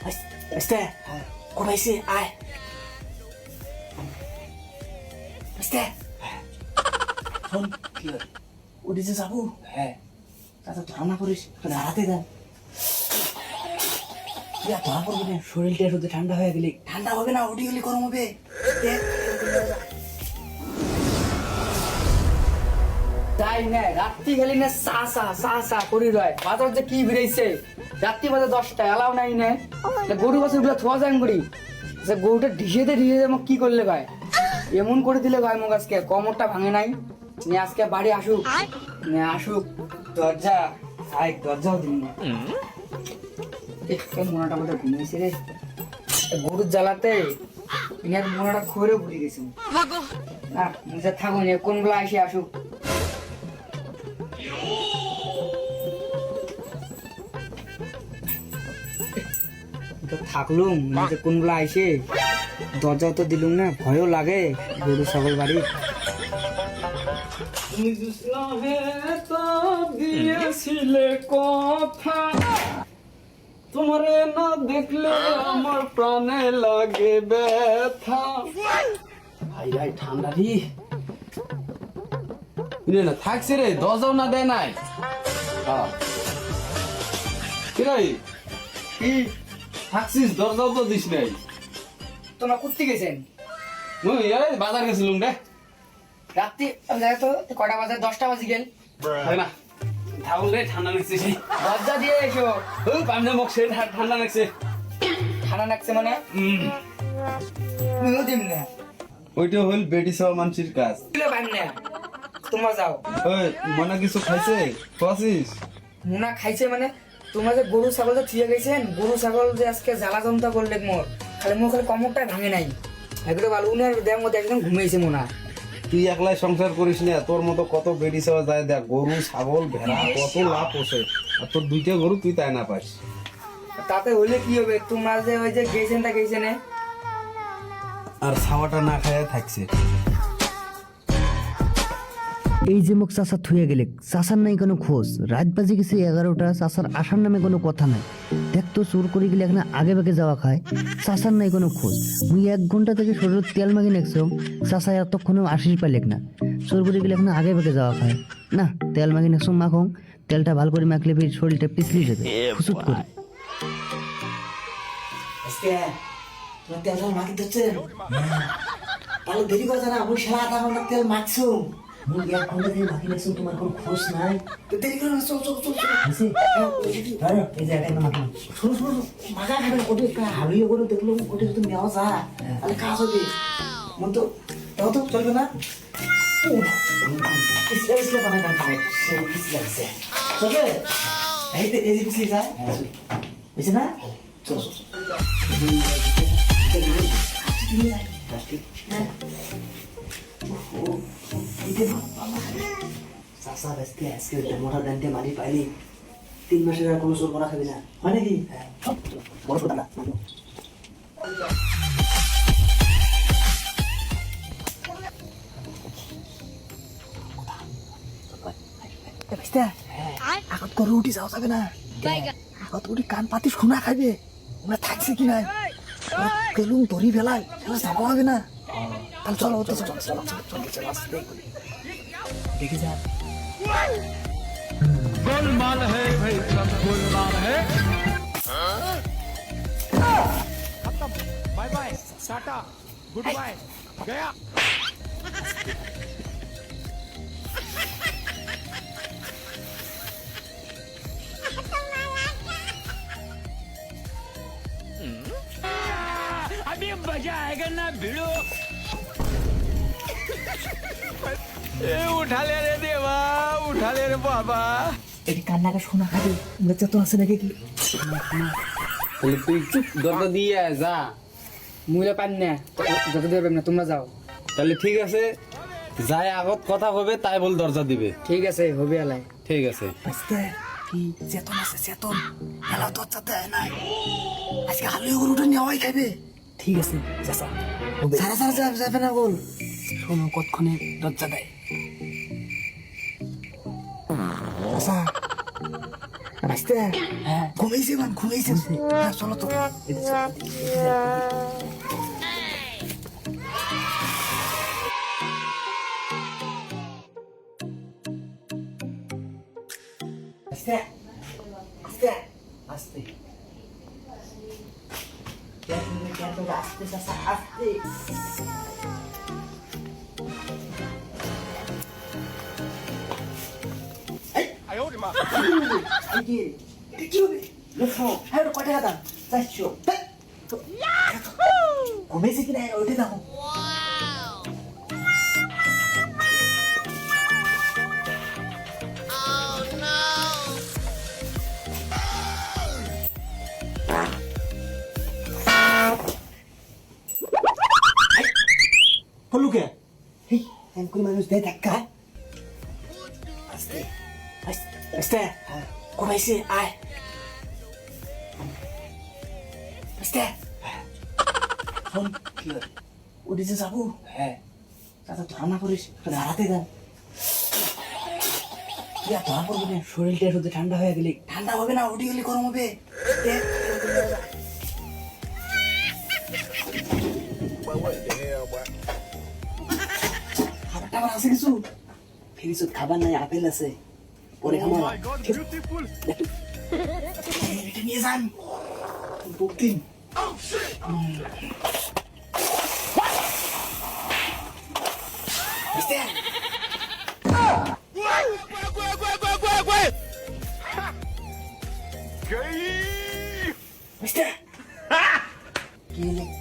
Este, কোথাইছে আয় Este, শোন কি? উঠেছে যাব হ্যাঁ তাতে ধারণা করিস দাঁড়াতে দেন তুই আর ধরা পড়বি না শরীরটা শুধু ঠান্ডা হয়ে গেলে ঠান্ডা হবে না উঠে গেলে গরম হবে তাই না রাত্রি গেলি না সা সা সা সা করি রয়। বাজার যে কি ভিড়াইছে রাত্রি বাজে দশটা এলাও নাই না। গরু বাছুরগুলো থোয়া যায় করি। গরুটা ঢিসেতে ঢিসেতে মোক কি করলে ভাই? এমন করে দিলে ভাই মোক আজকে কমরটা ভাঙে নাই। আজকে বাড়ি আসুক। আসুক। দরজা আয় দরজাও দিন না। মোনাটা বোধহয় ঘুমিয়েছে রে। গরুর জ্বালাতে ইনার মোনাটা খরে ভুলে গেছে। থাকুন কোন বেলা এসে আসুক। তো থাকলুম যে কোনগুলা আইসে দরজাও তো দিলুম না ভয়ও লাগে গরু ছাগল বাড়ি দিয়েছিলে কথা তোমারে না দেখলে আমার প্রাণে লাগে ব্যথা। ভাই ভাই ঠান্ডা রি। না থাকছে রে দরজাও না দেয় নাই। হ্যাঁ কি? থাকছিস দরজাও তো দিস নাই। তোমরা কুত্তি গেছেন? মুই এই বাজার গেছিলুম রে রাত্রি তো কটা বাজে দশটা বাজে গেল। হয় না। রে ঠান্ডা লাগছে। সেই দরজা দিয়ে এসো। ওই পামনে মুখ সে ঠান্ডা লাগছে। ঠান্ডা লাগছে মানে? তুমিও দিম না। ওইটা হইল বেটি সব মানুষের কাজ। তোমরা যাও। ওই মনে কিছু খাইছে? খাওয়াছিস? মুনা খাইছে মানে? তোমরা যে গরু ছাগল যে থুয়ে গেছেন। গরু ছাগল যে আজকে জ্বালা যন্ত্র করলে মোর। খালি মোর খালি কমরটা ভাঙে নাই। এগুলো ভালো উনার দেওয়ার মধ্যে একদম ঘুমিয়েছে মোনা। তুই একলাই সংসার করিস না তোর মতো কত বেড়ি সেবা যায় দেখ গরু ছাগল ভেড়া কত লাভ পোষে। আর তোর দুইটা গরু তুই তাই না পাস। তাতে হলে কি হবে? তোমরা যে ওই যে গেছেন তা গেছেন। আর ছাওয়াটা না খায় থাকছে। এই যে মুখ চাষা থুয়ে গেলে চাষার নাই কোনো খোঁজ। রাত বাজে গেছে এগারোটা চাষার আসার নামে কোনো কথা নাই। দেখ তো চোর করে গেলে এখানে আগে বাগে যাওয়া খায়। চাষার নাই কোনো খোঁজ। মুই এক ঘণ্টা থেকে শরীর তেল মাগি নেকছো। চাষা এতক্ষণে আসিস পাইলেক না। চোর করে গেলে এখানে আগে বাগে যাওয়া খায়। না তেল মাগি নেকছো মাখং তেলটা ভালো করে মাখলে ফির শরীরটা পিছলি যাবে। করে। তেল মাখি দেরি করছে না মুই সারা আধা ঘণ্টা তেল মাখছো। এক ঘণ্টা থেকে মাখি দেখছ তোমার কোনো খোঁজ নাই? তো দেরি করো না চল চল চল চল। হয়েছে? হ্যাঁ, যে কি- আরে, এই যে একটা মাখা শোনো শোনো মাখা খাবে ওটা হাবিয়ে করে দেখল ওটা যদি নেওয়া যায় তাহলে কাজ হবে। মন তো তাও তো চলবে না? ও, পিছলে পিছলে বানায় খাবে সে পিছলে লাগছে চলবে? এই তো এই যে পিছলে যায় বুঝছে না? চলো চলো চাষা বেসতে আজকে মোটা দান্তে মারি পাইলি তিন মাসের আর কোনো চোর করা খাবি না হয় নাকি বড় কথা না আগত উঠি যাওয়া যাবে না আগত উঠি কান পাতি শোনা খাবে ওরা থাকছে কি নাই ওরা পেলুম ধরি ফেলাই সেটা যাওয়া হবে না তাহলে চলো চলো চলো চলো চলো চলো लेके जा। गोलमाल है भाई सब गोलमाल है। Bye bye tata good bye गया। চলো আস্তে করে। দেখে যা এটি কান্নাকা শোনা খাবে বেঁচে তো আছে নাকি কি? তাহলে তুই দরজা দিয়ে যা। মুইলে পান না যত দেবেন না তোমরা যাও। তাহলে ঠিক আছে যাই আগত কথা হবে তাই বল দরজা দিবে। ঠিক আছে হবে আলাই ঠিক আছে। কি চেতন আছে চেতন? হেলা তো চাতে নাই। আজকে হালুই গরুটা নেওয়াই খাবে ঠিক আছে চাচা সারা যাবে না বল শোনো কতক্ষণে দরজা দেয় চাচা আসতে ঘুমাইছে মান ঘুমাইছে হ্যাঁ চলো তো আস্তে আস্তে আস্তে আস্তে আস্তে 이게 이쪽에 그래서 하루 꺼내가다 짜시오 야호 고메색이네 어디다 폴루게 헤이 앵콜 마누스 내 닦아 আস্তে ঘুমাইছে আয় আস্তে হয় উঠেছে যাব হ্যাঁ না করিস দাঁড়াতে দেন ধরা পড়বে না শরীরটা শুধু ঠান্ডা হয়ে গেলে ঠান্ডা হবে না উঠে গেলে গরম হবে দেখ খাবার টাবার আছে কিছু ফ্রিজত খাবার নাই আপেল আছে পরে খাব এটা নিয়ে যান বুকিং Mister!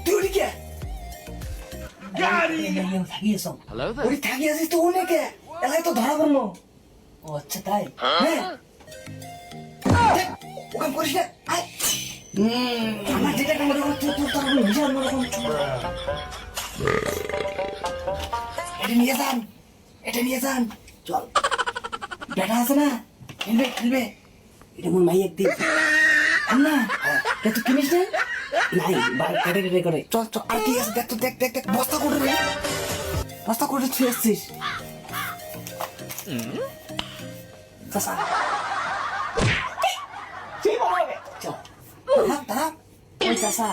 তুই উড়ি কে? থাকিয়েছ উড়ি থাকিয়েছিস তো অনেকে এলাই তো ধরা পড়ল ও আচ্ছা তাই ওখানে করিস না আমার যেটা মনে করছে তোর হিসাব মনে করছ এটা নিয়ে যান এটা নিয়ে যান চল বেটা আছে না খেলবে খেলবে এটা মন মাই একদিন আর না এটা তো কিনিস না নাই বার কেটে কেটে করে চল চল আর কি আছে দেখ তো দেখ দেখ দেখ বস্তা করে রে বস্তা করে ছুঁয়ে এসছিস চাষা ওই চাষা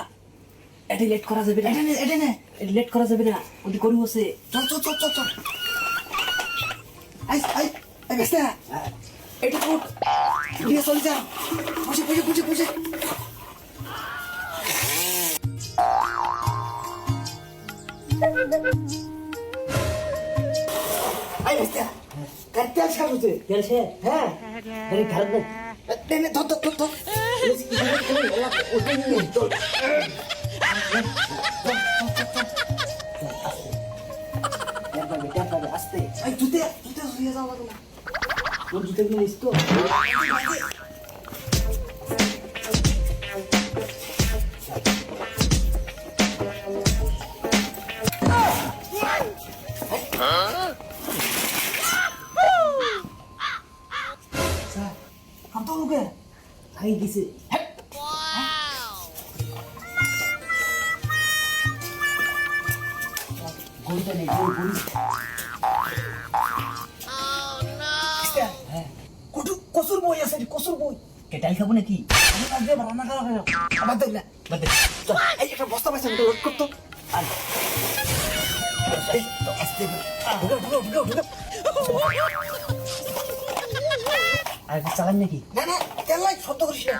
এটা লেট করা যাবে না এটা নে এটা লেট করা যাবে না ওটি গরু আছে চল চল চল চল চল আই আই আই বেস্তা এটা কোট দিয়ে চল যা বুঝে বুঝে বুঝে বুঝে আই বেস্তা আস কাটতে গেছে হ্যাঁ। আরে খারাপ না টেনে ধর ধর আস্তে। জুতে জুতে শুয়ে যাও লাগল না। তোর জুতে কি তো? हम হয়ে গেছে গরুটা নেই গরু গরু কসুর বই আছে কসুর বই কেটাল খাব নাকি আমি কাজ দিয়ে রান্না খাওয়া খাব বাদ দিল বাদ দিল এই একটা বস্তা পাইছে আমি লোড করতো আর আস্তে ঢুকে ঢুকে ঢুকে আর কি চালান নাকি না না তেল লাই শব্দ করিস না।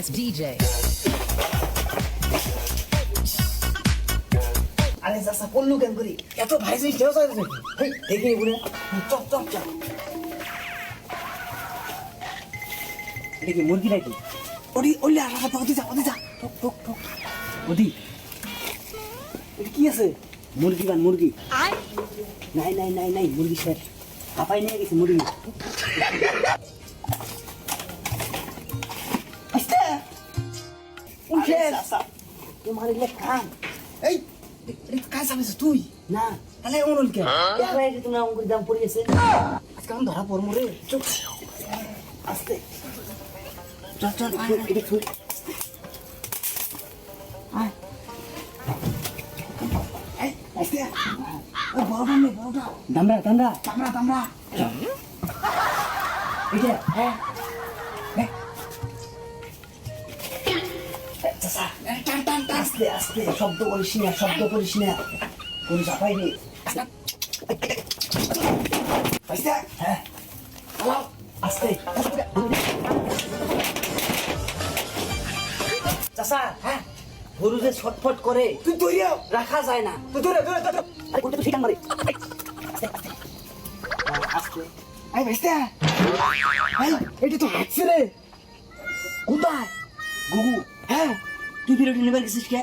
It's DJ. আরে পড়লু কেন করি এত ভাই জিনিস দেওয়া যায় নাকি হেই দেখে বলে চপ চপ চপ কি মুরগি নাকি ওডি ওলে কথা ওদি যা ওদি যা ঠক ঠক ঠক ওদি এটা কি আছে মুরগি বান মুরগি। নাই নাই নাই নাই মুরগি স্যার হাঁপাই নিয়ে গেছে মুরগি। তোমার এগুলো কাম এই কাজ চালিয়েছিস তুই? না। তাহলে এমন হল কেন একলা এসে তুমি অঙ্কুর দাম পড়িয়েছে আজকে আমি ধরা পড়ব রে। চুপ। আস্তে। চল চল বড়টা দামরা দামরা তামড়া তামড়া এটা হ্যাঁ আস্তে আস্তে শব্দ করিস না শব্দ করিস না কোন চাপাই রে হ্যাঁ আস্তে চাচা হ্যাঁ গরু যে ছটফট করে তুই রাখা যায় না তুই দৌড়ে দৌড়ে দৌড়ে আই ভাইস্তা এই এটা তো হাঁটছে রে কোথায় গুগু হ্যাঁ তুই বিরতি নেবার গেছিস কে